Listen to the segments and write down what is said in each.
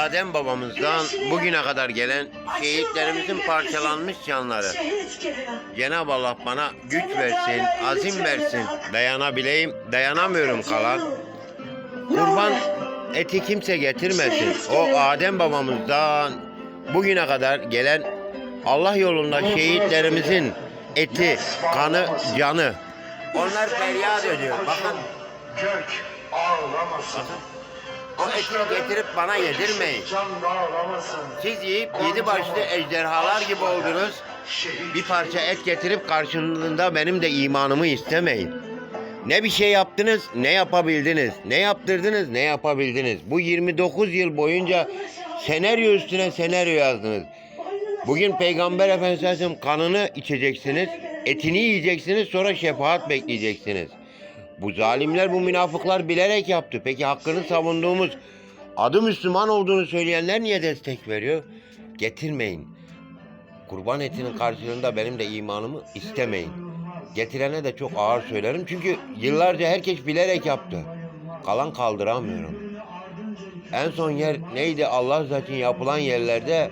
Adem babamızdan bugüne kadar gelen şehitlerimizin parçalanmış canları. Cenab-ı Allah bana güç versin, azim versin. Dayanabileyim, dayanamıyorum kalan. Kurban eti kimse getirmesin. O Adem babamızdan bugüne kadar gelen Allah yolunda şehitlerimizin eti, kanı, canı. Onlar feryat ediyor. Bakın Gök ağlamasın. O eti getirip bana yedirmeyin. Siz yiyip yedi başlı ejderhalar gibi oldunuz. Bir parça et getirip karşılığında benim de imanımı istemeyin. Ne bir şey yaptınız, ne yapabildiniz. Ne yaptırdınız, ne yapabildiniz. Bu 29 yıl boyunca senaryo üstüne senaryo yazdınız. Bugün Peygamber Efendimiz Aleyhisselam kanını içeceksiniz, etini yiyeceksiniz, sonra şefaat bekleyeceksiniz. Bu zalimler, bu münafıklar bilerek yaptı. Peki hakkını savunduğumuz, adı Müslüman olduğunu söyleyenler niye destek veriyor? Getirmeyin. Kurban etinin karşılığında benim de imanımı istemeyin. Getirene de çok ağır söylerim. Çünkü yıllarca herkes bilerek yaptı. Kalan kaldıramıyorum. En son yer neydi? Allah zaten yapılan yerlerde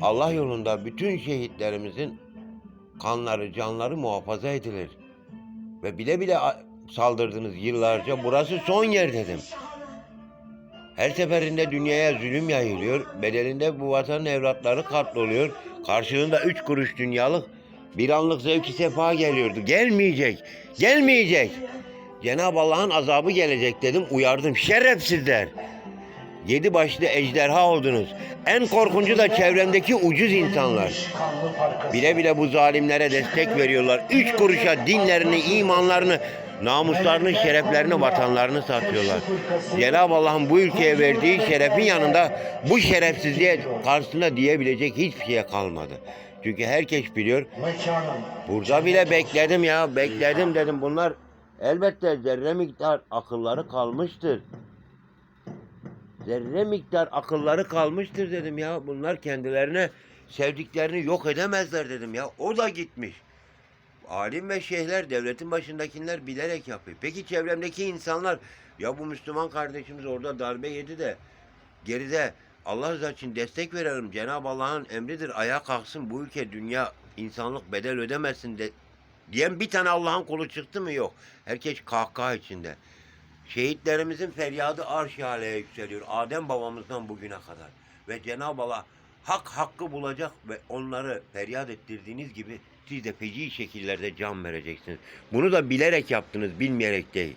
Allah yolunda bütün şehitlerimizin kanları, canları muhafaza edilir. Ve bile bile saldırdınız yıllarca. Burası son yer dedim. Her seferinde dünyaya zulüm yayılıyor. Bedelinde bu vatanın evlatları katloluyor. Karşılığında üç kuruş dünyalık bir anlık zevki sefa geliyordu. Gelmeyecek. Gelmeyecek. Cenab-ı Allah'ın azabı gelecek dedim. Uyardım. Şerefsizler. Yedi başlı ejderha oldunuz. En korkuncu da çevremdeki ucuz insanlar. Bile bile bu zalimlere destek veriyorlar. Üç kuruşa dinlerini, imanlarını, namuslarını, şereflerini, vatanlarını satıyorlar. Cenab-ı Allah'ın bu ülkeye verdiği şerefin yanında bu şerefsizliğe karşısında diyebilecek hiçbir şey kalmadı. Çünkü herkes biliyor. Burada bile bekledim ya, bekledim dedim. Bunlar elbette zerre miktar akılları kalmıştır. Zerre miktar akılları kalmıştır dedim ya. Bunlar kendilerine sevdiklerini yok edemezler dedim ya. O da gitmiş. Alim ve şeyhler, devletin başındakiler bilerek yapıyor. Peki çevremdeki insanlar, ya bu Müslüman kardeşimiz orada darbe yedi de geride Allah rızası için destek verelim. Cenab-ı Allah'ın emridir. Ayağa kalksın bu ülke, dünya, insanlık bedel ödemesin de diyen bir tane Allah'ın kulu çıktı mı? Yok. Herkes kahkaha içinde. Şehitlerimizin feryadı arş aleye yükseliyor. Adem babamızdan bugüne kadar. Ve Cenab-ı Allah hak hakkı bulacak ve onları feryat ettirdiğiniz gibi siz de feci şekillerde can vereceksiniz. Bunu da bilerek yaptınız, bilmeyerek değil.